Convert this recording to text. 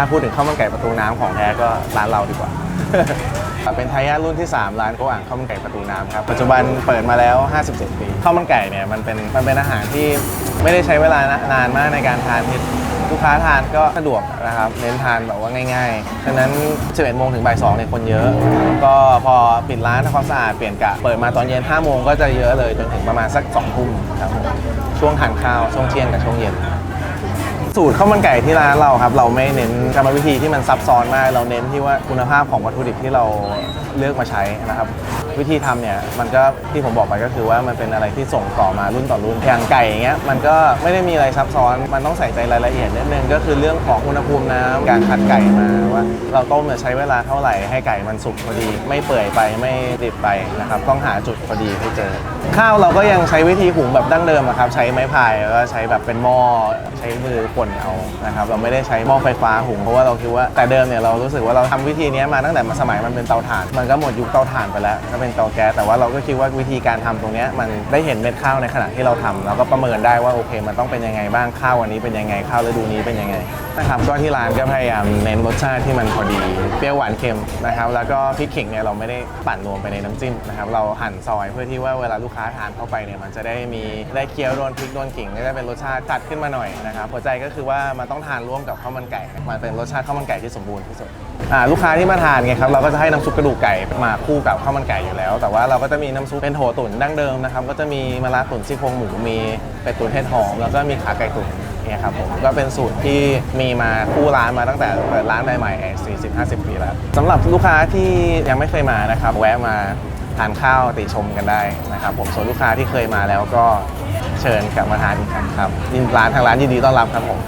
ถ้าพูดถึงข้าวมันไก่ประตูน้ำของแท้ก็ร้านเราดีกว่า เป็นทายาทรุ่นที่ 3 ร้านโกอ่างข้าวมันไก่ประตูน้ำครับ ปัจจุบันเปิดมาแล้ว 57 ปีข้าวมันไก่เนี่ยมันเป็นมันเป็นอาหารที่ไม่ได้ใช้เวลานานมากในการทานที่ลูกค้าทานก็สะดวกนะครับเน้นทานแบบว่าง่ายๆฉะนั้น 11โมงถึงบ่าย2เนี่ยคนเยอะ ก็พอปิดร้านทำความสะอาดเปลี่ยนกะ เปิดมาตอนเย็น5โมงก็จะเยอะเลยจนถึงประมาณสัก2ทุ่มครับผมช่วงทานข้าวช่วงเที่ยงกับช่วงเย็น สูตรข้าวมันไก่ที่ร้านเราครับ เราไม่เน้นกรรมวิธีที่มันซับซ้อนมาก เราเน้นที่ว่าคุณภาพของวัตถุดิบที่เราเลือกมาใช้นะครับ วิธีทำเนี่ยมันก็ที่ผมบอกไปก็คือว่ามันเป็นอะไรที่ส่งต่อมารุ่นต่อรุ่นอย่างไก่อย่างเงี้ยมันก็ไม่ได้มีอะไรซับซ้อน มันต้องใส่ใจรายละเอียดนิดนึงก็คือเรื่องของอุณหภูมิน้ำการคัดไก่มาว่า เราต้มเนี่ยใช้เวลาเท่าไหร่ให้ไก่มันสุกพอดี ไม่เปื่อยไปไม่ดิบไปนะครับต้องหาจุดพอดีให้เจอ ข้าวเราก็ยังใช้วิธีหุงแบบดั้งเดิมอะครับใช้ไม้พายแล้วก็ใช้แบบเป็นหม้อใช้มือป่นเอานะครับเราไม่ได้ใช้หม้อไฟฟ้าหุงเพราะว่าเราคิดว่าแต่เดิมเนี่ยเรารู้สึกว่าเราทำวิธีนี้มาตั้งแต่สมัยมันเป็นเตาถ่าน มันก็หมดยุคเตาถ่านไปแล้วก็เป็นเตาแก๊สแต่ว่าเราก็คิดว่าวิธีการทำตรงนี้มันได้เห็นเม็ดข้าวในขณะที่เราทำเราก็ประเมินได้ว่าโอเค มันต้องเป็นยังไงบ้างข้าววันนี้เป็นยังไงข้าวฤดูนี้เป็นยังไง นะครับก็ที่ร้านก็พยายามเน้นรสชาติที่มันพอดีเปรี้ยวหวานเค็มนะครับแล้วก็พริกขิงเนี่ยเราไม่ได้ปั่นรวมไปในน้ำจิ้มนะครับเราหั่นซอยเพื่อที่ว่าเวลาลูกค้าทานเข้าไปเนี่ยมันจะได้มีได้เคี้ยวโดนพริกโดนขิงก็จะเป็นรสชาติจัดขึ้นมาหน่อยนะครับหัวใจก็คือว่ามันต้องทานร่วมกับข้าวมันไก่มันเป็นรสชาติข้าวมันไก่ที่สมบูรณ์ที่สุดลูกค้าที่มาทานไงครับเราก็จะให้น้ำซุปกระดูกไก่มาคู่กับข้าวมันไก่อยู่แล้ว แต่ว่าเราก็จะมีน้ำซุปเป็นโถตุ๋นดั้งเดิมนะครับก็จะมีมะระตุ๋นซี่โครงหมูมีเป็ดตุ๋นเห็ดหอมแล้วก็มีขาไก่ตุ๋น เนี่ยครับผมก็เป็นสูตรที่มีมาคู่ร้านมาตั้งแต่เปิดร้านใหม่ๆ40 50 ปีแล้วสำหรับลูกค้าที่ยังไม่เคยมานะครับแวะมาทานข้าวติชมกันได้นะครับ ผมส่วนลูกค้าที่เคยมาแล้วก็เชิญกลับมาทานอีกครั้งครับร้านทางร้านยินดีต้อนรับครับผม